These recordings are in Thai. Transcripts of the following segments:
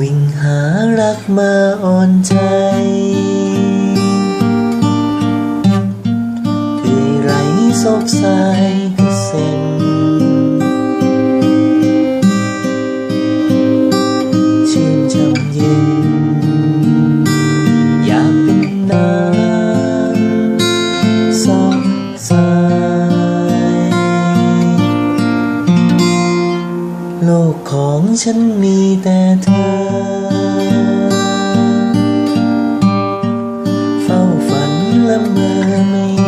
วิ่งหารักมาอ่อนใจเอื่อยไหลโศกสาย กของฉันมีแต่เธอ เฝ้าฝันละเมอไม่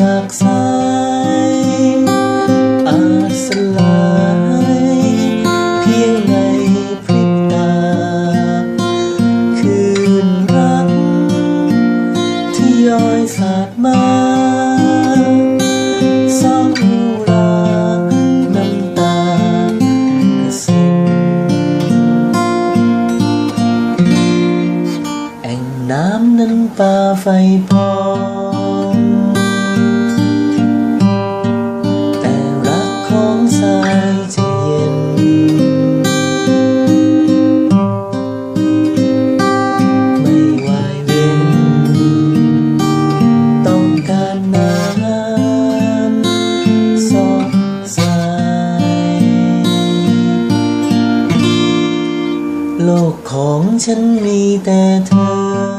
จากสายอาจสลายเพียงในพริบตา คืนรักที่ย้อยสาดมาสองราน้ำตากระสินแอ่งน้ำนั้นป่าไฟพอ โลกของฉันมีแต่เธอ